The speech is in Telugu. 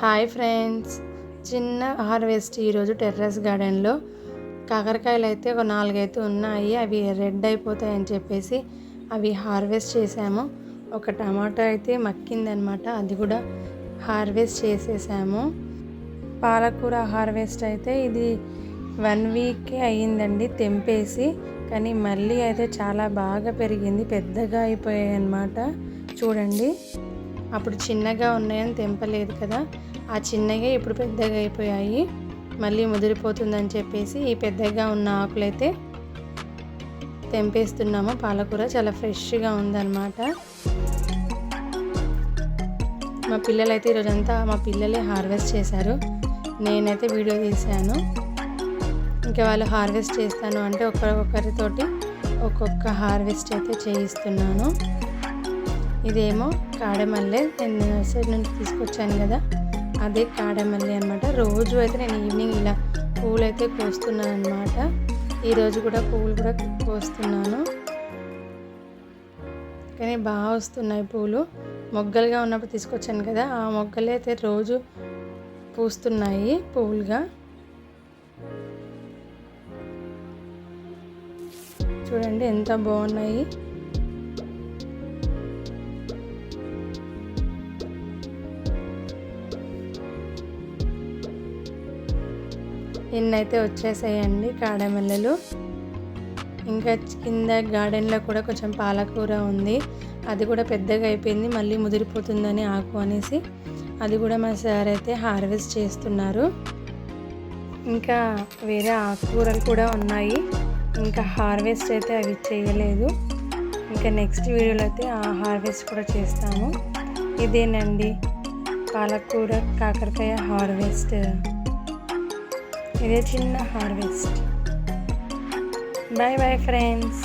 Hi friends. చిన్న హార్వెస్ట్ ఈరోజు టెర్రస్ గార్డెన్లో. కాకరకాయలు అయితే ఒక నాలుగైతే ఉన్నాయి అవి రెడ్ అయిపోతాయని చెప్పేసి అవి హార్వెస్ట్ చేసాము ఒక టమాటా అయితే మక్కిందనమాట అది కూడా హార్వెస్ట్ చేసేసాము. పాలకూర హార్వెస్ట్ అయితే ఇది వన్ వీకే అయ్యిందండి తెంపేసి కానీ మళ్ళీ అయితే చాలా బాగా పెరిగింది పెద్దగా అయిపోయాయి అన్నమాట చూడండి. అప్పుడు చిన్నగా ఉన్నాయని తెంపలేదు కదా. ఆ చిన్నగా ఇప్పుడు పెద్దగా అయిపోయాయి. మళ్ళీ ముదిరిపోతుందని చెప్పేసి ఈ పెద్దగా ఉన్న ఆకులైతే తెంపేస్తున్నాము. పాలకూర చాలా ఫ్రెష్గా ఉందన్నమాట. మా పిల్లలైతే ఈరోజంతా మా పిల్లలే హార్వెస్ట్ చేశారు. నేనైతే వీడియో తీశాను. ఇంకా వాళ్ళు హార్వెస్ట్ చేస్తాను అంటే ఒక్కొక్కరితోటి ఒక్కొక్క హార్వెస్ట్ అయితే చేయిస్తున్నాను. ఇదేమో కాడమల్లె. నేను నర్సరీ నుంచి తీసుకొచ్చాను కదా అదే కాడమల్లె అనమాట రోజు అయితే నేను ఈవినింగ్ ఇలా పూలు అయితే కోస్తున్నాను అనమాట ఈరోజు కూడా పువ్వులు కూడా కోస్తున్నాను. కానీ బాగా వస్తున్నాయి పూలు. మొగ్గలుగా ఉన్నప్పుడు తీసుకొచ్చాను కదా ఆ మొగ్గలే అయితే రోజు పూస్తున్నాయి పువ్వులుగా చూడండి ఎంత బాగున్నాయి. ఎన్నైతే వచ్చేసాయండి కాడమెల్లలు. ఇంకా కింద గార్డెన్లో కూడా కొంచెం పాలకూర ఉంది. అది కూడా పెద్దగా అయిపోయింది. మళ్ళీ ముదిరిపోతుందని ఆకు అనేసి అది కూడా మా సార్ అయితే హార్వెస్ట్ చేస్తున్నారు. ఇంకా వేరే ఆకుకూరలు కూడా ఉన్నాయి. ఇంకా హార్వెస్ట్ అయితే అవి చేయలేదు. ఇంకా నెక్స్ట్ వీడియోలో అయితే ఆ హార్వెస్ట్ కూడా చేస్తాము. ఇదేనండి పాలకూర కాకరకాయ హార్వెస్ట్. ఇదే చిన్న హార్వెస్ట్. Bye bye friends